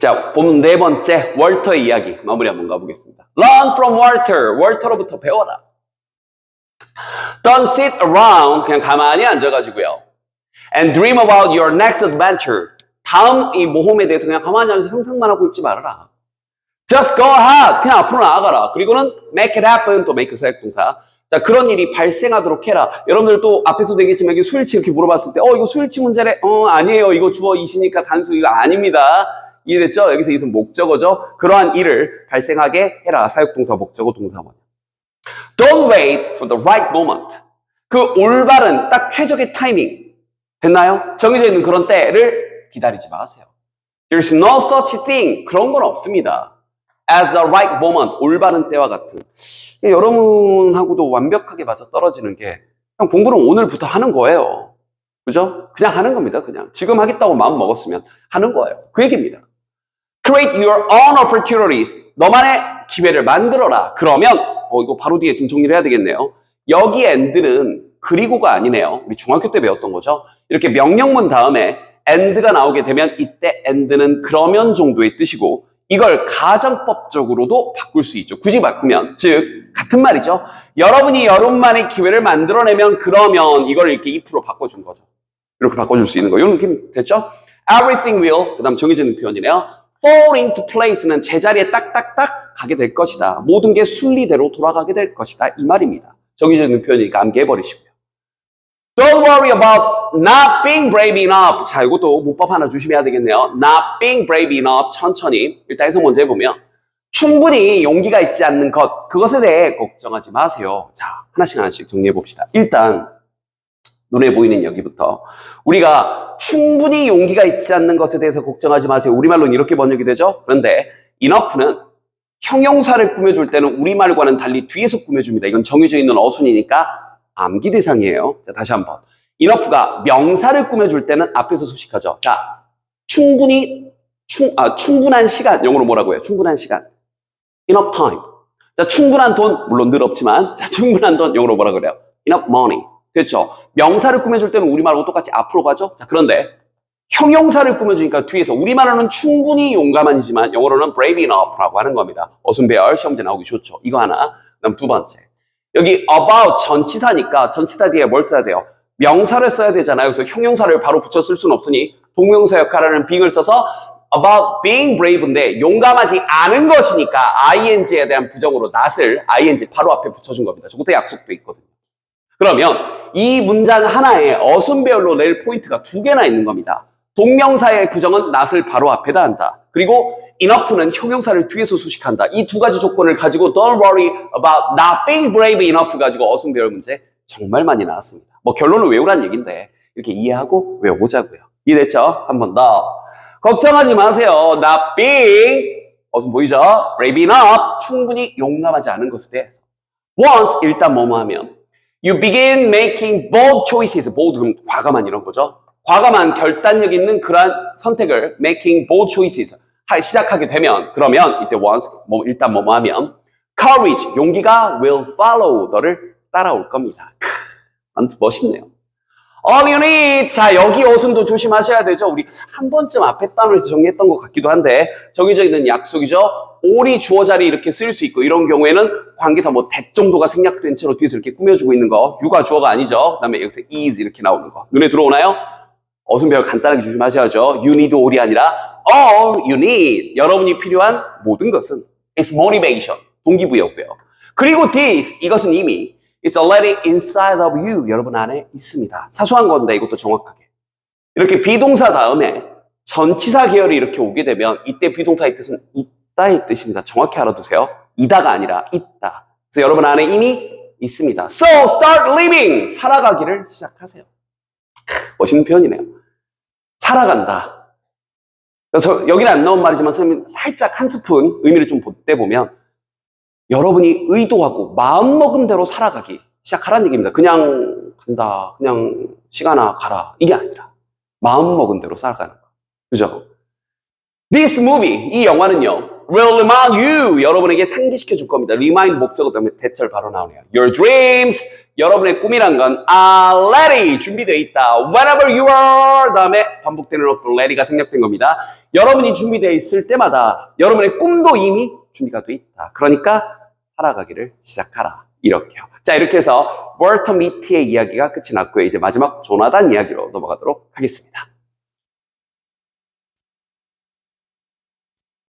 자, 본 네 번째 월터의 이야기 마무리 한번 가보겠습니다. Learn from Walter. 월터로부터 배워라. Don't sit around. 그냥 가만히 앉아가지고요. And dream about your next adventure. 다음 이 모험에 대해서 그냥 가만히 앉아서 상상만 하고 있지 말아라. Just go ahead. 그냥 앞으로 나아가라. 그리고는 make it happen. 또 make 사역동사. 자, 그런 일이 발생하도록 해라. 여러분들 또 앞에서도 얘기했지만 여기 수일치 이렇게 물어봤을 때, 어, 이거 수일치 문제래? 어, 아니에요. 이거 주어 이시니까 단수 이거 아닙니다. 이해됐죠? 여기서 이것은 목적어죠. 그러한 일을 발생하게 해라. 사역동사, 목적어, 동사원. Don't wait for the right moment. 그 올바른 딱 최적의 타이밍. 됐나요? 정해져 있는 그런 때를 기다리지 마세요. There's no such thing. 그런 건 없습니다. As the right moment. 올바른 때와 같은. 여러분하고도 완벽하게 맞아 떨어지는 게 그냥 공부는 오늘부터 하는 거예요. 그죠? 그냥 하는 겁니다. 그냥. 지금 하겠다고 마음 먹었으면 하는 거예요. 그 얘기입니다. Create your own opportunities. 너만의 기회를 만들어라. 그러면 어 이거 바로 뒤에 좀 정리를 해야 되겠네요. 여기 and는 그리고가 아니네요. 우리 중학교 때 배웠던 거죠. 이렇게 명령문 다음에 and가 나오게 되면 이때 and는 그러면 정도의 뜻이고 이걸 가정법적으로도 바꿀 수 있죠. 굳이 바꾸면 즉 같은 말이죠. 여러분이 여러분만의 기회를 만들어내면 그러면 이걸 이렇게 if로 바꿔준 거죠. 이렇게 바꿔줄 수 있는 거. 이런 느낌 됐죠? Everything will 그 다음 정해져 있는 표현이네요. Fall into place는 제자리에 딱딱딱 가게 될 것이다. 모든 게 순리대로 돌아가게 될 것이다. 이 말입니다. 있는 표현이니까 암기해 버리시고요. Don't worry about not being brave enough. 자, 이것도 문법 하나 조심해야 되겠네요. Not being brave enough. 천천히. 일단 해석 먼저 해보면. 충분히 용기가 있지 않는 것. 그것에 대해 걱정하지 마세요. 자, 하나씩 하나씩 정리해 봅시다. 일단, 눈에 보이는 여기부터. 우리가 충분히 용기가 있지 않는 것에 대해서 걱정하지 마세요. 우리말로는 이렇게 번역이 되죠? 그런데, enough는 형용사를 꾸며줄 때는 우리말과는 달리 뒤에서 꾸며줍니다. 이건 정해져 있는 어순이니까 암기 대상이에요. 자, 다시 한번. enough가 명사를 꾸며줄 때는 앞에서 수식하죠. 자, 충분히, 충, 아, 충분한 시간. 영어로 뭐라고 해요? 충분한 시간. enough time. 자, 충분한 돈. 물론 늘 없지만. 자, 충분한 돈. 영어로 뭐라 그래요? enough money. 그렇죠. 명사를 꾸며줄 때는 우리말하고 똑같이 앞으로 가죠. 자, 그런데 형용사를 꾸며주니까 뒤에서 우리말로는 충분히 용감한이지만 영어로는 brave enough라고 하는 겁니다. 어순배열 시험제 나오기 좋죠. 이거 하나. 그다음 두 번째. 여기 about 전치사니까 전치사 뒤에 뭘 써야 돼요? 명사를 써야 되잖아요. 그래서 형용사를 바로 붙여 쓸 수는 없으니 동명사 역할하는 being을 써서 about being brave인데 용감하지 않은 것이니까 ing에 대한 부정으로 not을 ing 바로 앞에 붙여준 겁니다. 저것도 약속도 있거든요. 그러면 이 문장 하나에 어순배열로 낼 포인트가 두 개나 있는 겁니다. 동명사의 구정은 not을 바로 앞에다 한다. 그리고 enough는 형용사를 뒤에서 수식한다. 이 두 가지 조건을 가지고 don't worry about not being brave enough 가지고 어순배열 문제 정말 많이 나왔습니다. 뭐 결론을 외우란 얘기인데 이렇게 이해하고 외워보자고요. 이해됐죠? 한 번 더. 걱정하지 마세요. not being 어순 보이죠? brave enough 충분히 용감하지 않은 것에 대해서. once 일단 뭐뭐 하면 you begin making bold choices. bold 그럼 과감한 이런 거죠. 과감한 결단력 있는 그러한 선택을 making bold choices 하- 시작하게 되면 그러면 이때 once 뭐 일단 뭐뭐 하면 courage 용기가 will follow 너를 따라올 겁니다. 크, 멋있네요. All you need. 자, 여기 어순도 조심하셔야 되죠. 우리 한 번쯤 앞에 단어에서 정리했던 것 같기도 한데 있는 약속이죠. all이 주어 자리에 이렇게 쓰일 수 있고 이런 경우에는 관계사 뭐 that 정도가 생략된 채로 뒤에서 이렇게 꾸며주고 있는 거 유가 주어가 아니죠. 그다음에 여기서 is 이렇게 나오는 거 눈에 들어오나요? 어순 배열 간단하게 조심하셔야죠. You need all이 아니라 all you need. 여러분이 필요한 모든 것은 is motivation. 동기부여고요. 그리고 this 이것은 이미 is already inside of you. 여러분 안에 있습니다. 사소한 건데 이것도 정확하게. 이렇게 비동사 다음에 전치사 계열이 이렇게 오게 되면 이때 비동사의 뜻은 있다의 뜻입니다. 정확히 알아두세요. 이다가 아니라 있다. 그래서 여러분 안에 이미 있습니다. So start living. 살아가기를 시작하세요. 멋있는 표현이네요. 살아간다. 여기는 안 나온 말이지만 선생님 살짝 한 스푼 의미를 좀 덧대보면 여러분이 의도하고 마음먹은 대로 살아가기 시작하라는 얘기입니다. 그냥 간다. 그냥 시간아 가라. 이게 아니라 마음먹은 대로 살아가는 거. 그죠? This movie, 이 영화는요. will remind you. 여러분에게 상기시켜 줄 겁니다. remind 목적어 때문에 대절 바로 나오네요. Your dreams. 여러분의 꿈이란 건 are ready. 준비되어 있다. Whenever you are. 다음에 반복되는 어떤 ready가 생략된 겁니다. 여러분이 준비되어 있을 때마다 여러분의 꿈도 이미 준비가 돼 있다. 그러니까 살아가기를 시작하라. 이렇게요. 자, 이렇게 해서 월터 미티의 이야기가 끝이 났고요. 이제 마지막 조나단 이야기로 넘어가도록 하겠습니다.